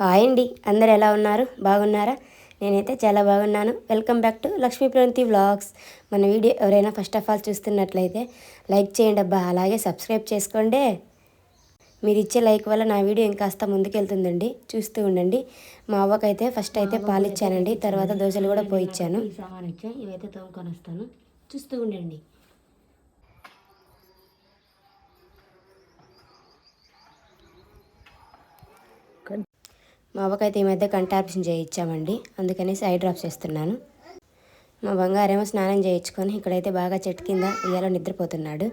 Hi అండి అందరు ఎలా ఉన్నారు? బాగున్నారా? నేనైతే చాలా బాగున్నాను. Welcome back to Lakshmi Pranathi vlogs. మన వీడియో ఎవరైనా ఫస్ట్ ఆఫ్ ఆల్ చూస్తున్నట్లయితే లైక్ చేయండి అబ్బా. అలాగే సబ్స్క్రైబ్ చేసుకోండి. మీరు ఇచ్చే లైక్ వల్ల నా వీడియో ఇంకాస్త ముందుకెళ్తుందండి. చూస్తూ ఉండండి. మా అవ్వకైతే ఫస్ట్ అయితే పాలు ఇచ్చానండి. తర్వాత దోశలు కూడా పోయిచ్చాను. ఇవైతే తోముకొని వస్తాను. చూస్తూ ఉండండి. మా అవ్వకైతే ఈ మధ్య కంటాప్షన్ చేయించామండి. అందుకనేసి ఐ డ్రాప్స్ చేస్తున్నాను మా బంగారేమో స్నానం చేయించుకొని ఇక్కడైతే బాగా చెట్టు కింద ఇయ్యాలో నిద్రపోతున్నాడు.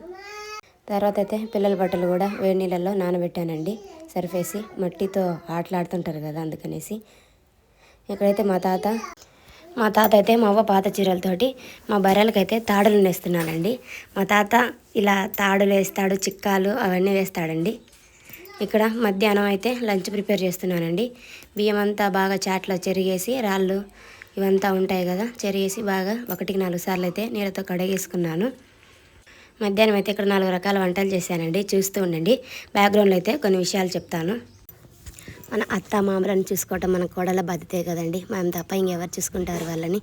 తర్వాత అయితే పిల్లల బట్టలు కూడా వేడి నీళ్ళల్లో నానబెట్టానండి. సరిపేసి మట్టితో ఆటలాడుతుంటారు కదా అందుకనేసి. ఇక్కడైతే మా తాత మా తాత అయితే మా అవ్వ పాత చీరలతోటి మా బర్రెలకైతే తాడులు నేస్తున్నానండి. మా తాత ఇలా తాడులు వేస్తాడు చిక్కాలు అవన్నీ వేస్తాడండి. ఇక్కడ మధ్యాహ్నం అయితే లంచ్ ప్రిపేర్ చేస్తున్నానండి. బియ్యం అంతా బాగా చాట్లో చెరిగేసి రాళ్ళు ఇవంతా ఉంటాయి కదా చెరిగేసి బాగా ఒకటికి నాలుగు సార్లు అయితే నీళ్ళతో కడిగేసుకున్నాను. మధ్యాహ్నం అయితే ఇక్కడ నాలుగు రకాల వంటలు చేశానండి. చూస్తూ ఉండండి. బ్యాక్గ్రౌండ్లో అయితే కొన్ని విషయాలు చెప్తాను. మన అత్త మామలను చూసుకోవటం మన కోడల బాధ్యతే కదండి. మనం తప్ప ఇంకెవరు చూసుకుంటారు వాళ్ళని.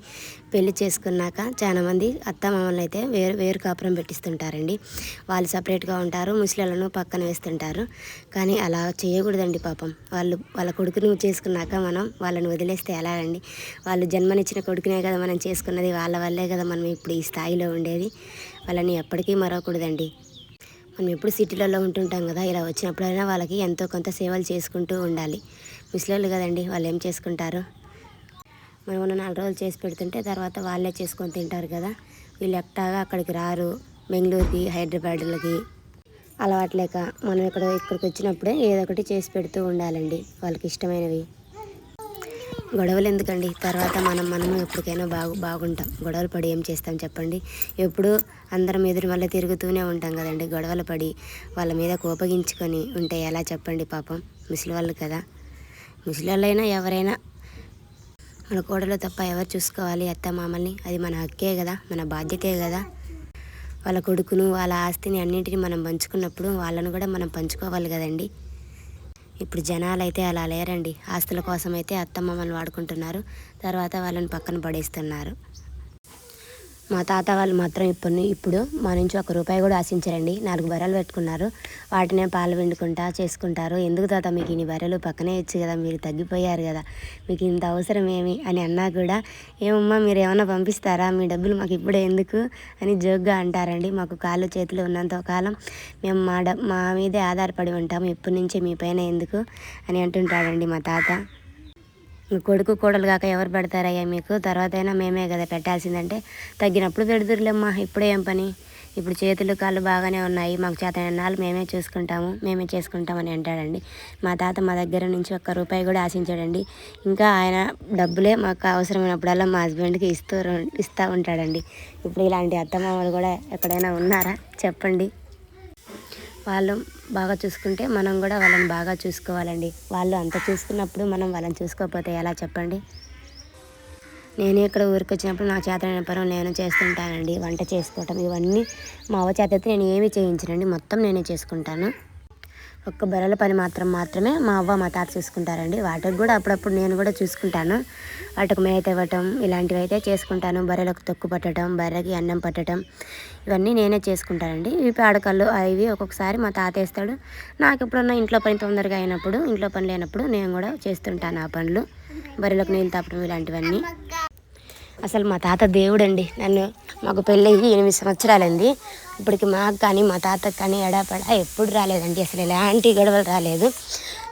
పెళ్ళి చేసుకున్నాక చాలా మంది అత్త మామలను అయితే వేరు వేరు కాపురం పెట్టిస్తుంటారండి. వాళ్ళు సపరేట్గా ఉంటారు ముసలిలను పక్కన వేస్తుంటారు. కానీ అలా చేయకూడదండి పాపం. వాళ్ళు వాళ్ళ కొడుకుని చేసుకున్నాక మనం వాళ్ళని వదిలేస్తే ఎలా అండి? వాళ్ళు జన్మనిచ్చిన కొడుకునే కదా మనం చేసుకున్నది వాళ్ళ వల్లే కదా మనం ఇప్పుడు ఈ స్థాయిలో ఉండేది. వాళ్ళని ఎప్పటికీ మరవకూడదండి. మనం ఎప్పుడు సిటీలలో ఉంటుంటాం కదా ఇలా వచ్చినప్పుడైనా వాళ్ళకి ఎంతో కొంత సేవలు చేసుకుంటూ ఉండాలి. ముసలోళ్ళు కదండి వాళ్ళు ఏం చేసుకుంటారు? మనం ఉన్న నాలుగు రోజులు చేసి పెడుతుంటే తర్వాత వాళ్ళే చేసుకొని తింటారు కదా. వీళ్ళు ఎట్టాగా అక్కడికి రారు. బెంగళూరుకి హైదరాబాద్లకి అలవాట్లేక మనం ఇక్కడ ఇక్కడికి వచ్చినప్పుడే ఏదో ఒకటి చేసి పెడుతూ ఉండాలండి వాళ్ళకి ఇష్టమైనవి. గొడవలు ఎందుకండి? తర్వాత మనం మనము ఎప్పటికైనా బాగు బాగుంటాం. గొడవలు పడి ఏం చేస్తాం చెప్పండి? ఎప్పుడు అందరం ఎదురు మళ్ళీ తిరుగుతూనే ఉంటాం కదండి. గొడవలు పడి వాళ్ళ మీద కోపగించుకొని ఉంటే ఎలా చెప్పండి పాపం? ముసలి వాళ్ళు కదా. ముసలి వాళ్ళైనా ఎవరైనా మన కోడలు తప్ప ఎవరు చూసుకోవాలి? అత్త మామల్ని? అది మన హక్కే కదా మన బాధ్యతే కదా. వాళ్ళ కొడుకును వాళ్ళ ఆస్తిని అన్నింటిని మనం పంచుకున్నప్పుడు వాళ్ళను కూడా మనం పంచుకోవాలి కదండి. ఇప్పుడు జనాలు అయితే అలా లేరండి. ఆస్తుల కోసం అయితే అత్తమ్మమ్మని వాడుకుంటున్నారు. తర్వాత వాళ్ళని పక్కన పడేస్తున్నారు. మా తాత వాళ్ళు మాత్రం ఇప్పుడు ఇప్పుడు మా నుంచి ఒక రూపాయి కూడా ఆశించారండి. నాలుగు బర్రెలు పెట్టుకున్నారు. వాటినే పాలు పిండుకుంటా చేసుకుంటారు. ఎందుకు తాత మీకు ఇన్ని బర్రెలు పక్కనే ఇచ్చు కదా మీరు తగ్గిపోయారు కదా మీకు ఇంత అవసరం ఏమి? అని అన్నా కూడా ఏమమ్మా మీరు ఏమైనా పంపిస్తారా? మీ డబ్బులు మాకు ఇప్పుడే ఎందుకు? అని జోక్గా అంటారండి. మాకు కాళ్ళు చేతులు ఉన్నంత కాలం మేము మా డ మా మీదే ఆధారపడి ఉంటాము. ఇప్పటి నుంచే మీ పైన ఎందుకు? అని అంటుంటాడండి మా తాత. కొడుకు కోడలు కాక ఎవరు పెడతారయ్యా మీకు? తర్వాత అయినా మేమే కదా పెట్టాల్సిందంటే తగ్గినప్పుడు పెడుతురులేమ్మా ఇప్పుడే ఏం పని? ఇప్పుడు చేతులు కాళ్ళు బాగానే ఉన్నాయి మాకు చేతనాలు మేమే చూసుకుంటాము మేమే చేసుకుంటామని అంటాడండి. మా తాత మా దగ్గర నుంచి ఒక్క రూపాయి కూడా ఆశించాడండి. ఇంకా ఆయన డబ్బులే మాకు అవసరమైనప్పుడల్లా మా హస్బెండ్కి ఇస్తూ ఇస్తూ ఉంటాడండి. ఇప్పుడు ఇలాంటి అత్తమామలు కూడా ఎక్కడైనా ఉన్నారా? చెప్పండి. వాళ్ళు బాగా చూసుకుంటే మనం కూడా వాళ్ళని బాగా చూసుకోవాలండి. వాళ్ళు అంత చూసుకున్నప్పుడు మనం వాళ్ళని చూసుకోకపోతే ఎలా చెప్పండి? నేను ఇక్కడ ఊరికి వచ్చినప్పుడు నా చేతనైన పరం నేను చేస్తుంటానండి. వంట చేసుకోవటం ఇవన్నీ మా అవ్వ చేత అయితే నేను ఏమి చేయించనండి. మొత్తం నేనే చేసుకుంటాను. ఒక్క బర్రెల పని మాత్రం మాత్రమే మా అవ్వ మా తాత చూసుకుంటారండి. వాటికి కూడా అప్పుడప్పుడు నేను కూడా చూసుకుంటాను. వాటికి మేత ఇవ్వటం ఇలాంటివి అయితే చేసుకుంటాను. బర్రెలకు తొక్కు పట్టడం బర్రెకి అన్నం పట్టడం ఇవన్నీ నేనే చేసుకుంటానండి. ఇవి పేడకళ్ళు అవి ఒక్కొక్కసారి మా తాత వేస్తాడు. నాకు ఎప్పుడన్నా ఇంట్లో పని తొందరగా అయినప్పుడు ఇంట్లో పని లేనప్పుడు నేను కూడా చేస్తుంటాను ఆ పనులు. బర్రెలకు నీళ్ళు తాపడం ఇలాంటివన్నీ. అసలు మా తాత దేవుడండి. నన్ను మాకు పెళ్ళయ్యి ఎనిమిది సంవత్సరాలైంది ఇప్పటికి మాకు కానీ మా తాతకు కానీ ఎడాపడ ఎప్పుడు రాలేదండి. అసలు ఎలాంటి గొడవలు రాలేదు.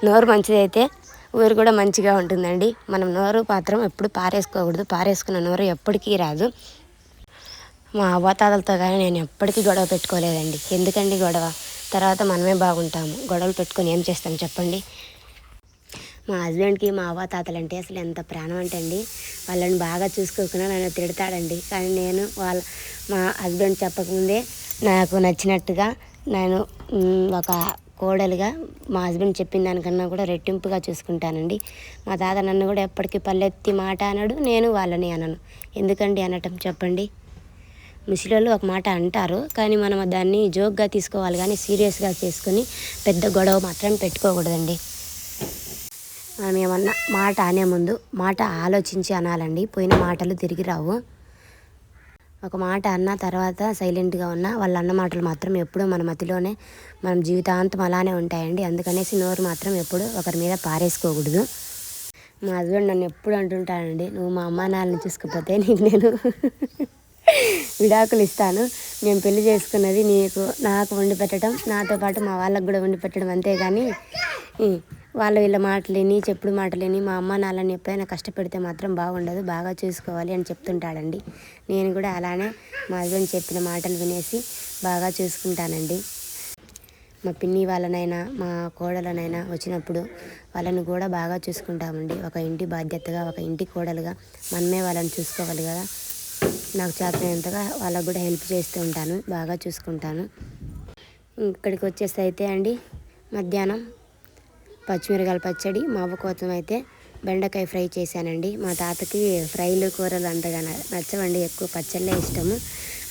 నోరు మంచిదైతే ఊరు కూడా మంచిగా ఉంటుందండి. మనం నోరు పాత్రం ఎప్పుడు పారేసుకోకూడదు. పారేసుకున్న నోరు ఎప్పటికీ రాదు. మా అవ్వతాతలతో కానీ నేను ఎప్పటికీ గొడవ పెట్టుకోలేదండి. ఎందుకండి గొడవ? తర్వాత మనమే బాగుంటాము. గొడవలు పెట్టుకొని ఏం చేస్తాం చెప్పండి? మా హస్బెండ్కి మా అవ్వ తాతలంటే అసలు ఎంత ప్రాణం అంటే అండి వాళ్ళని బాగా చూసుకోకుండా నన్ను తిడతాడండి. కానీ నేను వాళ్ళ మా హస్బెండ్ చెప్పకముందే నాకు నచ్చినట్టుగా నేను ఒక కోడలుగా మా హస్బెండ్ చెప్పిన దానికన్నా కూడా రెట్టింపుగా చూసుకుంటానండి. మా తాత నన్ను కూడా ఎప్పటికీ పల్లెత్తి మాట అనడు నేను వాళ్ళని అనను. ఎందుకండి అనటం చెప్పండి? ముసలిళ్ళు ఒక మాట అంటారు కానీ మనం దాన్ని జోక్గా తీసుకోవాలి కానీ సీరియస్గా చేసుకొని పెద్ద గొడవ మాత్రం పెట్టుకోకూడదండి. మనం ఏమన్నా మాట అనే ముందు మాట ఆలోచించి అనాలండి. పోయిన మాటలు తిరిగి రావు. ఒక మాట అన్న తర్వాత సైలెంట్గా ఉన్న వాళ్ళ అన్న మాటలు మాత్రం ఎప్పుడూ మన మతిలోనే మనం జీవితాంతం అలానే ఉంటాయండి. అందుకనేసి నోరు మాత్రం ఎప్పుడు ఒకరి మీద పారేసుకోకూడదు. మా హస్బెండ్ నన్ను ఎప్పుడు అంటుంటానండి నువ్వు మా అమ్మ నాన్నని చూసుకుపోతే నీకు నేను విడాకులు ఇస్తాను. నేను పెళ్ళి చేసుకున్నది నీకు నాకు వండి పెట్టడం నాతో పాటు మా వాళ్ళకు కూడా వండి పెట్టడం అంతేగాని ఈ, వాళ్ళ వీళ్ళ మాటలేని చెప్పుడు మాటలేని మా అమ్మ నాన్నని ఎప్పుడైనా కష్టపెడితే మాత్రం బాగుండదు బాగా చూసుకోవాలి అని చెప్తుంటాడండి. నేను కూడా అలానే మా హస్బెండ్ చెప్పిన మాటలు వినేసి బాగా చూసుకుంటానండి. మా పిన్ని వాళ్ళనైనా మా కోడలనైనా వచ్చినప్పుడు వాళ్ళని కూడా బాగా చూసుకుంటామండి. ఒక ఇంటి బాధ్యతగా ఒక ఇంటి కోడలుగా మనమే వాళ్ళని చూసుకోవాలి కదా. నాకు చేతనంతగా వాళ్ళకు కూడా హెల్ప్ చేస్తూ ఉంటాను బాగా చూసుకుంటాను. ఇక్కడికి వచ్చేసి అయితే అండి మధ్యాహ్నం పచ్చిమిరకాయల పచ్చడి మా అవ్వ కోసం అయితే బెండకాయ ఫ్రై చేశానండి. మా తాతకి ఫ్రైలు కూరలు అంతగా నచ్చవండి ఎక్కువ పచ్చళ్ళే ఇష్టము.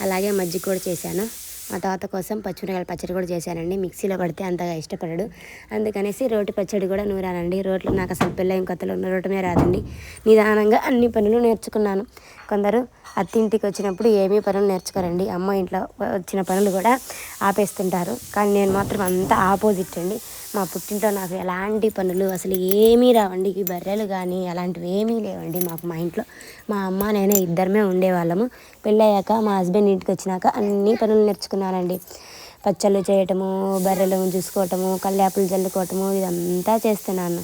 అలాగే మజ్జిగ కూడా చేశాను. మా తాత కోసం పచ్చిమిరకాయల పచ్చడి కూడా చేశానండి. మిక్సీలో పడితే అంతగా ఇష్టపడడు. అందుకనేసి రోటి పచ్చడి కూడా నూరానండి. రోట్లో నాకు అసలు పెళ్ళైన కొత్తలో మీద రాదండి. నిదానంగా అన్ని పనులు నేర్చుకున్నాను. కొందరు అత్తింటికి వచ్చినప్పుడు ఏమీ పనులు నేర్చుకోరండి. అమ్మ ఇంట్లో వచ్చిన పనులు కూడా ఆపేస్తుంటారు. కానీ నేను మాత్రం అంతా ఆపోజిట్ అండి. మా పుట్టింట్లో నాకు ఎలాంటి పనులు అసలు ఏమీ రావండి. ఈ బర్రెలు కానీ అలాంటివి ఏమీ లేవండి మాకు మా ఇంట్లో. మా అమ్మ నేనే ఇద్దరమే ఉండేవాళ్ళము. పెళ్ళయ్యాక మా హస్బెండ్ ఇంటికి వచ్చినాక అన్ని పనులు నేర్చుకున్నానండి పచ్చళ్ళు చేయటము బర్రెలు చూసుకోవటము కల్లాపులు చల్లుకోవటము ఇదంతా చేస్తున్నాను.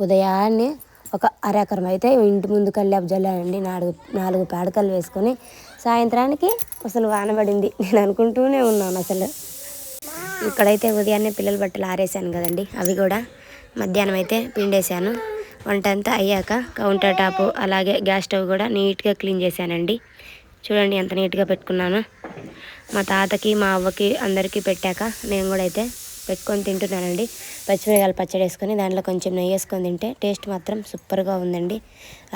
ఉదయాన్నే ఒక అరెకరం అయితే ఇంటి ముందు కల్లాపు జల్లానండి నాలుగు నాలుగు పేడకలు వేసుకొని సాయంత్రానికి అసలు వానబడింది నేను అనుకుంటూనే ఉన్నాను అసలు. ఇక్కడైతే ఉదయాన్నే పిల్లల బట్టలు ఆరేసాను కదండి. అవి కూడా మధ్యాహ్నం అయితే పిండేశాను. వంట అంతా అయ్యాక కౌంటర్ టాప్ అలాగే గ్యాస్ స్టవ్ కూడా నీట్గా క్లీన్ చేశానండి. చూడండి ఎంత నీట్గా పెట్టుకున్నాను. మా తాతకి మా అవ్వకి అందరికీ పెట్టాక నేను కూడా అయితే పెట్టుకొని తింటున్నానండి. పచ్చిమిరకాయలు పచ్చడి వేసుకొని దాంట్లో కొంచెం నెయ్యి వేసుకొని తింటే టేస్ట్ మాత్రం సూపర్గా ఉందండి.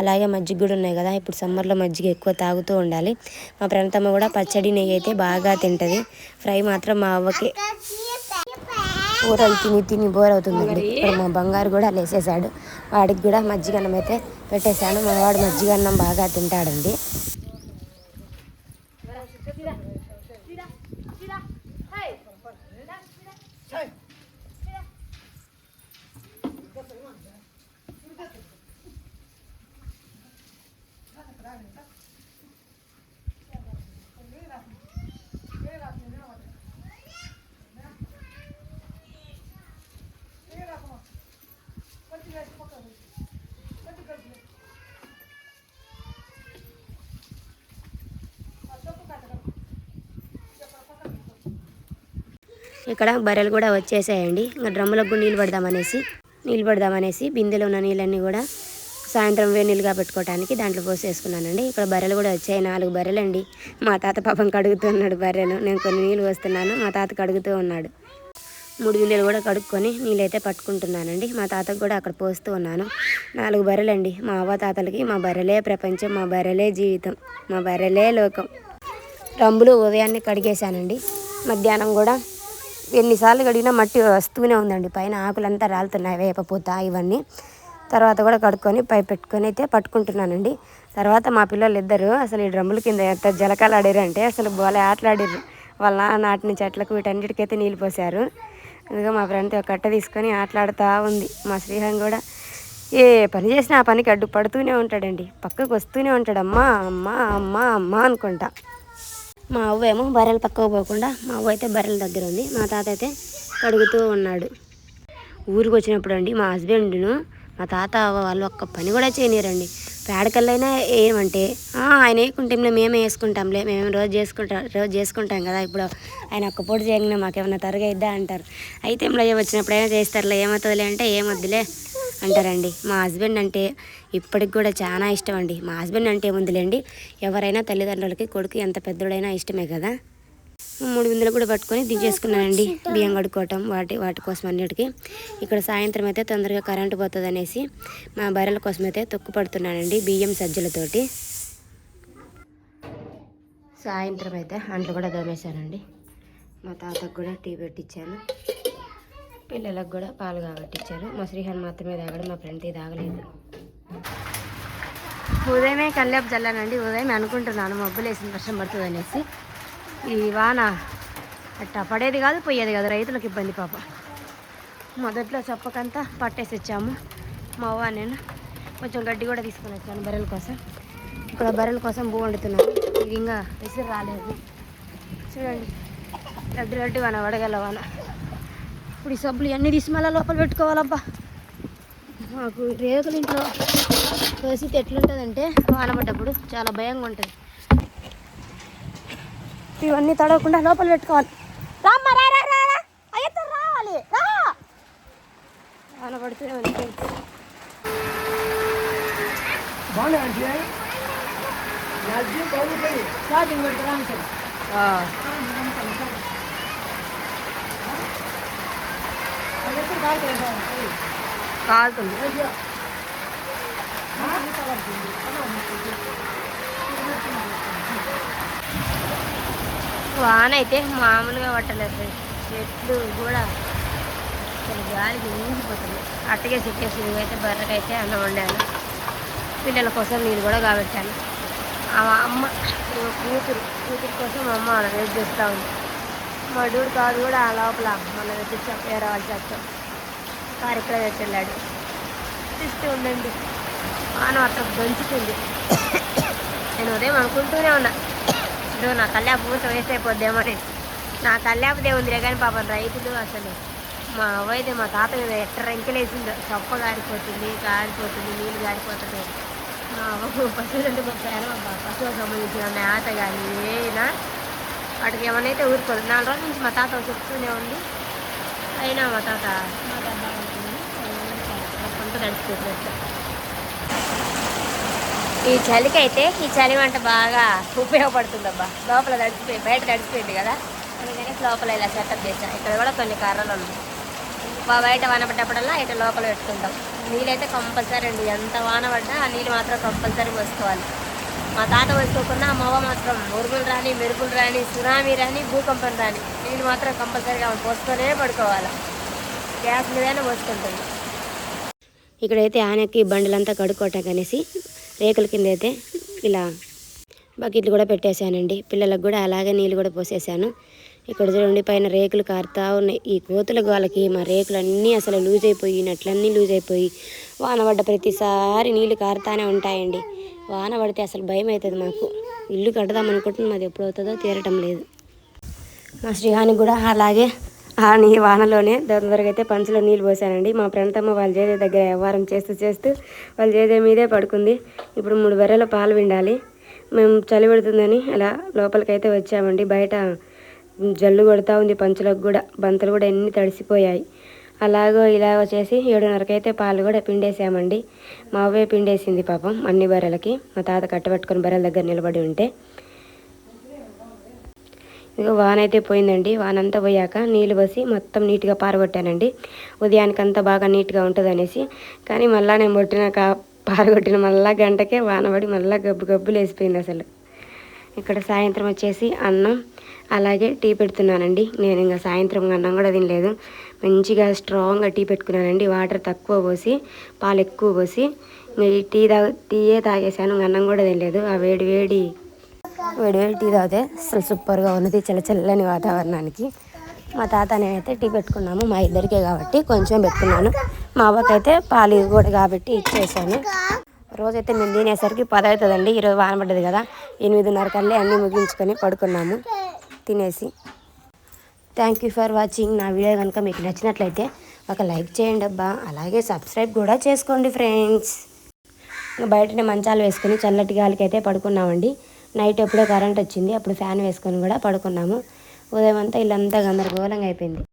అలాగే మజ్జిగ కూడా ఉన్నాయి కదా ఇప్పుడు సమ్మర్లో మజ్జిగ ఎక్కువ తాగుతూ ఉండాలి. మా ప్రాంతమ్మ కూడా పచ్చడి నెయ్యి అయితే బాగా తింటుంది. ఫ్రై మాత్రం మా అవ్వకి కూరలు తిని తిని బోర్ అవుతుందండి. ఇప్పుడు మా బంగారు కూడా లేసేసాడు వాడికి కూడా మజ్జిగ అన్నం అయితే పెట్టేశాను. మా వాడు మజ్జిగ అన్నం బాగా తింటాడండి. 起来 ఇక్కడ బర్రెలు కూడా వచ్చేసాయండి. ఇంకా డ్రమ్ములకు కూడా నీళ్ళు పడదామనేసి నీళ్ళు పడదామనేసి బిందెలో ఉన్న నీళ్ళన్నీ కూడా సాయంత్రం వేడి నీళ్ళుగా పెట్టుకోవడానికి దాంట్లో పోసేసుకున్నానండి. ఇక్కడ బర్రెలు కూడా వచ్చాయి నాలుగు బర్రెలు అండి మా తాత పాపం కడుగుతున్నాడు బర్రెలు నేను కొన్ని నీళ్ళు పోస్తున్నాను. మా తాత కడుగుతూ ఉన్నాడు. మూడు బిందెలు కూడా కడుక్కొని నీళ్ళైతే పట్టుకుంటున్నానండి. మా తాతకు కూడా అక్కడ పోస్తూ ఉన్నాను. నాలుగు బర్రెలండి. మా అవ్వ తాతలకి మా బర్రెలే ప్రపంచం మా బర్రెలే జీవితం మా బర్రెలే లోకం. రంబులు ఉదయాన్నే కడిగేశానండి. మధ్యాహ్నం కూడా ఎన్నిసార్లు కడిగినా మట్టి వస్తూనే ఉందండి. పైన ఆకులంతా రాలుతున్నాయి వేపపూత ఇవన్నీ. తర్వాత కూడా కడుక్కొని పై పెట్టుకొని అయితే పట్టుకుంటున్నానండి. తర్వాత మా పిల్లలు ఇద్దరు అసలు ఈ డ్రమ్ముల కింద ఎంత జలకాలు ఆడారంటే అసలు బోలే ఆటలాడారు వాళ్ళ నాటిన చెట్లకు వీటన్నిటికైతే నీళ్ళు పోసారు అందుకే మా ఫ్రెండ్ ఒక కట్ట తీసుకొని ఆటలాడుతూ ఉంది. మా శ్రీహం కూడా ఏ పని చేసినా ఆ పనికి అడ్డు పడుతూనే ఉంటాడండి. పక్కకు వస్తూనే ఉంటాడు. అమ్మా అమ్మ అమ్మ అమ్మ అనుకుంటా. మా అవ్వ ఏమో పక్కకు పోకుండా మా అవ్వ అయితే బర్రెల దగ్గర ఉంది. మా తాత అయితే కడుగుతూ ఉన్నాడు. ఊరికి వచ్చినప్పుడు అండి మా హస్బెండ్ను మా తాత అవ్వ వాళ్ళు ఒక్క పని కూడా చేయనిరండి. పేడకల్లైనా ఏమంటే ఆయన వేయకుంటే మేమే వేసుకుంటాంలే మేము రోజు చేసుకుంటాం రోజు చేసుకుంటాం కదా ఇప్పుడు. ఆయన ఒక్క పూట చేయగానే మాకేమైనా తరగా ఇద్దా అంటారు. అయితే ఏం వచ్చినప్పుడైనా చేస్తారులే ఏమవుతుందిలే అంటే ఏమొద్దులే. అంటారండి. మా హస్బెండ్ అంటే ఇప్పటికి కూడా చాలా ఇష్టం అండి మా హస్బెండ్ అంటే ఏముందిలేండి ఎవరైనా తల్లిదండ్రులకి కొడుకు ఎంత పెద్దోడైనా ఇష్టమే కదా. మూడు బిందెలు కూడా పట్టుకొని దించేసుకున్నానండి. బియ్యం కడుక్కోవటం వాటి వాటి కోసం అన్నిటికీ. ఇక్కడ సాయంత్రం అయితే తొందరగా కరెంటు పోతుంది అనేసి మా బర్రెల కోసం అయితే తొక్కు పడుతున్నానండి బియ్యం సజ్జలతోటి. సాయంత్రం అయితే అంట్లు కూడా దోమేశానండి మా తాతకు కూడా టీ పెట్టించాను పిల్లలకు కూడా పాలు కాబట్టించారు మా శ్రీహాన్ మాత్రమే తాగడం మా ఫ్రెండ్ తాగలేదు. ఉదయమే కల్లేపు చల్లానండి. ఉదయం అనుకుంటున్నాను మబ్బులేసిన వర్షం పడుతుంది అనేసి. ఈ వాన అట్టా పడేది కాదు పోయేది కాదు. రైతులకు ఇబ్బంది పాప. మొదట్లో చెప్పకంతా పట్టేసి వచ్చాము మా అవ్వ నేను కొంచెం గడ్డి కూడా తీసుకొని వచ్చాను బర్రెల కోసం. ఇక్కడ బర్రెల కోసం భూ వండుతున్నాను. ఇది ఇంకా విసిరి రాలేదు. చూడండి. లడ్డు లడ్డు వాన వడగల వాన. ఇప్పుడు ఈ సబ్బులు అన్నీ తీసి మళ్ళీ లోపల పెట్టుకోవాలబ్బా. మాకు రేకుల ఇంట్లో పరిస్థితి ఎట్లుంటుందంటే వాన పడ్డప్పుడు చాలా భయంగా ఉంటుంది. ఇవన్నీ తడవకుండా లోపల పెట్టుకోవాలి. రామ్మా రా రా రా. అయ్యతో రావాలి. రా. వాన పడుతూనే ఉంది. ఆ. కాలుతుంది. వాన అయితే మామూలుగా పట్టలేదు. చెట్లు కూడా అసలు గాలికి ఊగిపోతుంది అట్టగే చెట్టేసి అయితే బర్రెకైతే అన్నం వండాను. పిల్లల కోసం నీళ్ళు కూడా కాబట్టాను. ఆ అమ్మ కూతురు కూతురు కోసం మా అమ్మ అలా వెయిట్ చేస్తూ ఉంది. మా కాదు కూడా ఆ లోపల మనం తెచ్చి వేరే వాళ్ళు చేస్తాం కారు ఇక్కడ పెట్టెళ్ళాడు తెస్తూ ఉండండి. మానవ అక్కడ దంచుతుంది నేను ఉదయం అనుకుంటూనే ఉన్నా. ఇప్పుడు నా కల్యాపు పూస వేస్ట్ అయిపోద్దేమో అని. నా కల్యాపదే ఉందిలే కానీ పాపం రైతులు అసలు మా అవ్వ అయితే మా తాతయ్య ఎట్ట రెంకలేసిందో. చొప్ప గారిపోతుంది గారిపోతుంది నీళ్ళు గారిపోతుంది. మా అవ్వ పశువులు అంటే వచ్చాను పశువులకు సంబంధించిన మేత కానీ ఏనా వాటికి ఏమైనా ఊరుకోదు నాలుగు రోజుల నుంచి మా తాత చెప్తూనే ఉంది. అయినా మా తాత మా తాత కొంత ఈ చలికి అయితే ఈ చలి వంట బాగా ఉపయోగపడుతుందబ్బా. లోపల తడిచిపోయి బయట తడిచిపోయింది కదా. అందుకని లోపల ఇలా సెటప్ చేసాం ఇక్కడ కూడా కొన్ని కర్రలు ఉన్నాయి. బయట వాన పడ్డప్పుడల్లా ఇటు లోపల పెట్టుకుంటాం. నీళ్ళైతే కంపల్సరీ అండి. ఎంత వాన పడ్డా ఆ నీళ్ళు మాత్రం కంపల్సరీ పోసుకోవాలి. మా తాత పోసుకోకుండా మా అవ్వ మాత్రం ఉరుములు రాని మెరుపులు రాని సునామీ రాని భూకంపం రాని నేను మాత్రం కంపల్సరీగా పోసుకొనే పడుకోవాలి. గ్యాస్ మీదైనా పోసుకుంటుంది. ఇక్కడైతే ఆనకి బండ్లంతా కడుక్కోవటం అనేసి రేకుల కింద అయితే ఇలా బకెట్లు కూడా పెట్టేశానండి. పిల్లలకు కూడా అలాగే నీళ్ళు కూడా పోసేసాను ఇక్కడ చూడండి పైన రేకులు కారుతా ఉన్నాయి. ఈ కోతుల గోలకి మా రేకులు అన్నీ అసలు లూజ్ అయిపోయి నట్లన్నీ లూజ్ అయిపోయి వాన పడ్డ ప్రతిసారి నీళ్ళు కారుతానే ఉంటాయండి. వాన పడితే అసలు భయం అవుతుంది మాకు. ఇల్లు కడదాం అనుకుంటున్నాం అది ఎప్పుడవుతుందో తీరటం లేదు. మా శ్రీహానికి కూడా అలాగే ఆ నీ వానలోనే తొందరగా అయితే పంచులో నీళ్ళు పోసానండి. మా ఫ్రెండ్తమ్మ వాళ్ళ చేదే దగ్గర వ్యవహారం చేస్తూ చేస్తూ వాళ్ళ చేదే మీదే పడుకుంది. ఇప్పుడు మూడు బర్రెల పాలు విండాలి. మేము చలి పెడుతుందని అలా లోపలికైతే వచ్చామండి. బయట జల్లు కొడతా ఉంది పంచులకు కూడా. బంతులు కూడా ఎన్ని తడిసిపోయాయి. అలాగో ఇలాగో చేసి ఏడున్నరకైతే పాలు కూడా పిండేసామండి. మా అవ్వే పిండేసింది పాపం అన్ని బర్రెలకి. మా తాత కట్టబెట్టుకుని బర్రెల దగ్గర నిలబడి ఉంటే. ఇక వాన అయితే పోయిందండి. వాన అంతా పోయాక నీళ్ళు పోసి మొత్తం నీట్గా పారగొట్టానండి. ఉదయానికంతా బాగా నీట్గా ఉంటుంది అనేసి కానీ మళ్ళా నేను కొట్టినాక పారగొట్టిన మళ్ళా గంటకే వాన పడి మళ్ళా గబ్బు గబ్బులు వేసిపోయింది అసలు. ఇక్కడ సాయంత్రం వచ్చేసి అన్నం అలాగే టీ పెడుతున్నానండి. నేను ఇంకా సాయంత్రం అన్నం కూడా తినలేదు. మంచిగా స్ట్రాంగ్గా టీ పెట్టుకున్నానండి. వాటర్ తక్కువ పోసి పాలు ఎక్కువ పోసి ఇంకా ఈ టీ తాగు టీయే తాగేసాను. ఇంకా అన్నం కూడా తినలేదు. ఆ వేడి వేడి వేడి వేడి టీ తాగితే అసలు సూపర్గా ఉన్నది చల్ల చల్లని వాతావరణానికి. మా తాత నేనైతే టీ పెట్టుకున్నాము. మా ఇద్దరికే కాబట్టి కొంచెం పెట్టుకున్నాను. మా అవ్వకైతే పాలు కూడా కాబట్టి ఇచ్చేసాను. రోజైతే మేము తినేసరికి పది అవుతుందండి ఈరోజు వాన పడ్డది కదా. ఎనిమిదిన్నర కల్లా అన్నీ ముగించుకొని పడుకున్నాము. తినేసి. థ్యాంక్ యూ ఫర్ వాచింగ్ నా వీడియో కనుక మీకు నచ్చినట్లయితే ఒక లైక్ చేయండి అబ్బా. అలాగే సబ్స్క్రైబ్ కూడా చేసుకోండి ఫ్రెండ్స్ బయటనే మంచాలు వేసుకొని చల్లటి గాలికి అయితే పడుకున్నామండి. నైట్ ఎప్పుడో కరెంట్ వచ్చింది అప్పుడు ఫ్యాన్ వేసుకొని కూడా పడుకున్నాము. ఉదయం అంతా ఇల్లంతా గందరగోళంగా అయిపోయింది.